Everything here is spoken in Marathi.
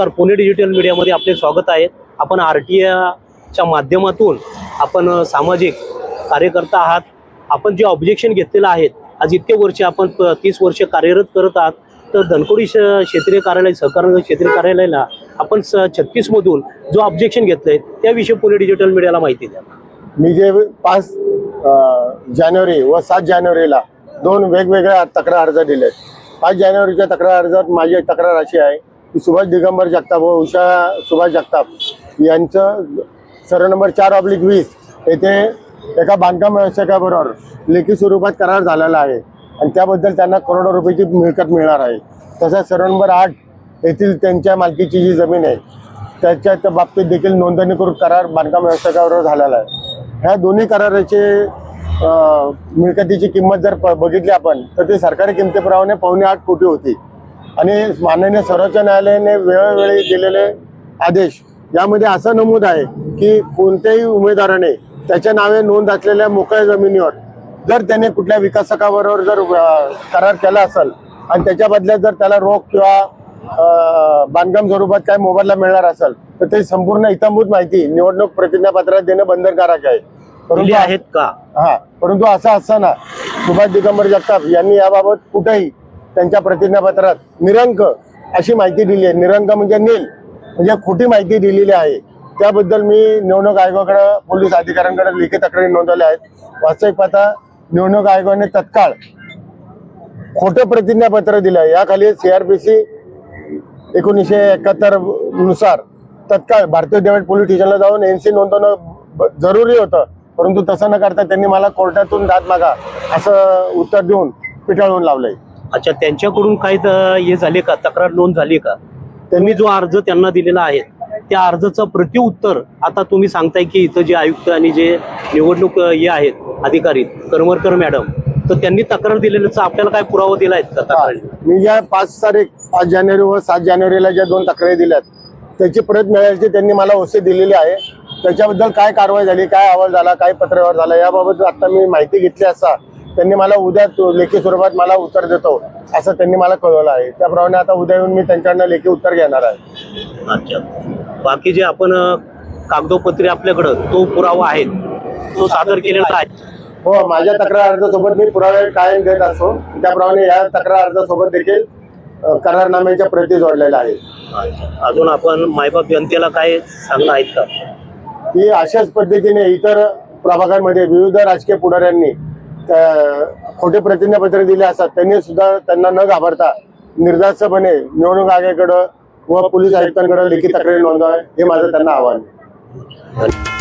नमस्कार. पुणे डिजिटल मीडियामध्ये आपले स्वागत आहे. आपण आर टी आयच्या माध्यमातून आपण सामाजिक कार्यकर्ता आहात. आपण जे ऑब्जेक्शन घेतलेलं आहेत आज इतके वर्ष आपण प- तीस वर्ष कार्यरत करत आहात. तर धनकोडी श क्षेत्रीय कार्यालय सहकार क्षेत्रीय कार्यालयाला आपण स छत्तीसमधून जो ऑब्जेक्शन घेतलं आहे त्याविषयी पुणे डिजिटल मीडियाला माहिती द्या. मी जे पाच जानेवारी व सात जानेवारीला दोन वेगवेगळ्या तक्रार अर्ज दिले पाच जानेवारीच्या तक्रार अर्जात माझी तक्रार अशी आहे की सुभाष दिगंबर जगताप व उषा सुभाष जगताप यांचं सर नंबर चार ऑब्लिक वीस येथे एका बांधकाम व्यावसायिकाबरोबर लेखी स्वरूपात करार झालेला आहे. आणि त्याबद्दल त्यांना करोडो रुपयाची मिळकत मिळणार आहे. तसंच सर्व नंबर आठ येथील त्यांच्या मालकीची जी जमीन आहे त्याच्या त्या बाबतीत देखील नोंदणीकृत करार बांधकाम व्यावसायिकाबरोबर झालेला आहे. ह्या दोन्ही कराराचे मिळकतीची किंमत जर प- बघितली आपण तर ते सरकारी किमतीप्रमाणे पावणे आठ कोटी होती. आणि माननीय सर्वोच्च न्यायालयाने वेळोवेळी दिलेले आदेश यामध्ये असं नमूद आहे की कोणत्याही उमेदवाराने त्याच्या नावे नोंद असलेल्या मोकळ्या जमिनीवर जर त्याने कुठल्या विकासकाबरोबर जर करार केला असेल आणि त्याच्या बदल्यात जर त्याला रोख किंवा बांधकाम स्वरूपात काय मोबदला मिळणार असेल तर ते संपूर्ण इतंभूत माहिती निवडणूक प्रतिज्ञापत्रात देणं बंधनकारक आहे. परंतु आहेत का? हा परंतु असं असताना सुभाष दिगंबर जगताप यांनी याबाबत कुठेही त्यांच्या प्रतिज्ञापत्रात निरंक अशी माहिती दिली आहे. निरंक म्हणजे नील म्हणजे खोटी माहिती दिलेली आहे. त्याबद्दल मी निवडणूक आयोगाकडे पोलीस अधिकाऱ्यांकडे लेखी तक्रारी नोंदवल्या आहेत. वास्तविक पाहता निवडणूक आयोगाने तत्काळ खोटं प्रतिज्ञापत्र दिलं याखाली सीआरपीसी एकोणीसशे एकाहत्तरनुसार तत्काळ भारतीय डेव्हिड पोलीस स्टेशनला जाऊन एनसी नोंदवणं ब- जरुरी होतं. परंतु तसं न करता त्यांनी मला कोर्टातून दाद मागा असं उत्तर देऊन पिटाळून लावलंय. अच्छा त्यांच्याकडून काही हे झाले का? तक्रार नोंद झाली का? तुम्ही जो अर्ज त्यांना दिलेला आहे त्या अर्जाचं प्रतिउत्तर आता तुम्ही सांगताय की इथं जे आयुक्त आणि जे निवडणूक हे आहेत अधिकारी करमरकर मॅडम तर त्यांनी तक्रार दिलेल्याचा आपल्याला काय पुरावा दिला आहेत का तक्रारी मी ज्या पाच तारीख पाच जानेवारी व सात जानेवारीला ज्या दोन तक्रारी दिल्यात त्याची परत मिळायची त्यांनी मला ओसे दिलेली आहे. त्याच्याबद्दल काय कारवाई झाली काय अहवाल झाला काय पत्रव्यवहार झाला याबाबत आता मी माहिती घेतली असा त्यांनी मला उद्या तो लेखी स्वरूपात मला उत्तर देतो असं त्यांनी मला कळवलं आहे. त्याप्रमाणे आता उद्या येऊन मी त्यांच्याकडनं लेखी उत्तर घेणार आहे. अच्छा. बाकी जे आपण कागदोपत्री आपल्याकडं तो पुरावा आहे. तो सादर केलेला आहे. हो माझ्या तक्रार अर्जासोबत मी पुरावे कायम देत असतो. त्याप्रमाणे या तक्रार अर्जासोबत देखील करारनाम्याच्या प्रती जोडलेल्या आहेत. अजून आपण मायबाप जनतेला काय सांगणं आहेत का? की अशाच पद्धतीने इतर प्रभागांमध्ये विविध राजकीय पुढाऱ्यांनी खोटे प्रतिज्ञापत्र दिले असतात त्यांनी सुद्धा त्यांना न घाबरता निर्धास्तपणे निवडणूक आयोगाकडं व पोलीस आयुक्तांकडे लेखी तक्रारी नोंदवा हे माझं त्यांना आव्हान आहे.